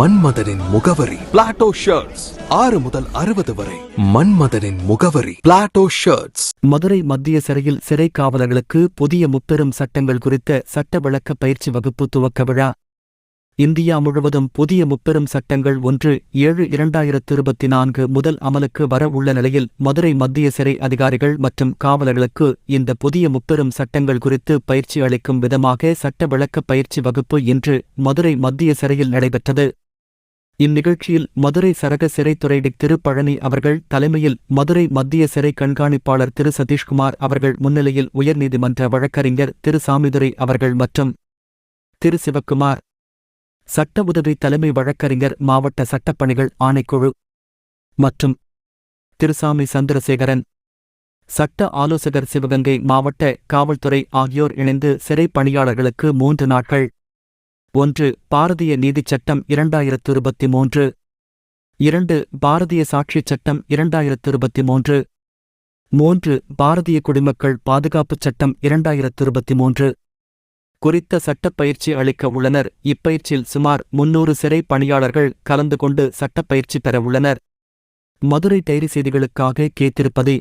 மன்மதனின் முகவரி. Plato shirts ஆறு முதல் அறுபது வரை. மன்மதனின் முகவரி. பிளாட்டோ ஷர்ட்ஸ் மதுரை மத்திய சிறையில் சிறை காவலர்களுக்கு புதிய முப்பெரும் சட்டங்கள் குறித்த சட்ட விளக்க பயிற்சி வகுப்பு துவக்க விழா. இந்தியா முழுவதும் புதிய முப்பெரும் சட்டங்கள் ஒன்று ஏழு இரண்டாயிரத்து இருபத்தி நான்கு முதல் அமலுக்கு வர உள்ள நிலையில் மதுரை மத்திய சிறை அதிகாரிகள் மற்றும் காவலர்களுக்கு இந்த புதிய முப்பெரும் சட்டங்கள் குறித்து பயிற்சி அளிக்கும் விதமாக சட்ட விளக்க பயிற்சி வகுப்பு இன்று மதுரை மத்திய சிறையில் நடைபெற்றது. இந்நிகழ்ச்சியில் மதுரை சரக சிறைத்துறை திரு பழனி அவர்கள் தலைமையில் மதுரை மத்திய சிறை கண்காணிப்பாளர் திரு சதீஷ்குமார் அவர்கள் முன்னிலையில் உயர்நீதிமன்ற வழக்கறிஞர் திரு சாமிதுரை அவர்கள் மற்றும் திரு சிவக்குமார் சட்ட உதவி தலைமை வழக்கறிஞர் மாவட்ட சட்டப்பணிகள் ஆணைக்குழு மற்றும் திருசாமி சந்திரசேகரன் சட்ட ஆலோசகர் சிவகங்கை மாவட்ட காவல்துறை ஆகியோர் இணைந்து சிறை பணியாளர்களுக்கு மூன்று நாட்கள் ஒன்று பாரதிய நீதிச் சட்டம் இரண்டாயிரத்து இருபத்தி மூன்று இரண்டு பாரதிய சாட்சிச் சட்டம் இரண்டாயிரத்து இருபத்தி மூன்று மூன்று பாரதிய குடிமக்கள் பாதுகாப்புச் சட்டம் இரண்டாயிரத்து இருபத்தி மூன்று குறித்த சட்டப் பயிற்சி அளிக்க உள்ளனர். இப்பயிற்சியில் சுமார் முன்னூறு சிறை பணியாளர்கள் கலந்து கொண்டு சட்டப் பயிற்சி பெற உள்ளனர். மதுரை டைரி செய்திகளுக்காக கேத்திருப்பதே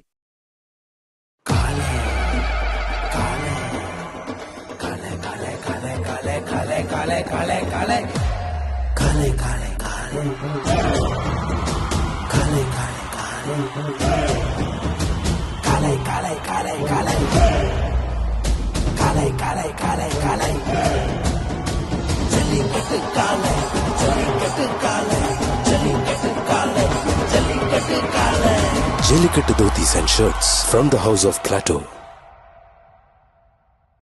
kale kale kale kale. Kale kale kale. Kale kale kale. Kale kale kale kale. Kale kale kale kale. Kale kale kale kale kale. Jellicut Dhoti and shirts from the house of Plateau.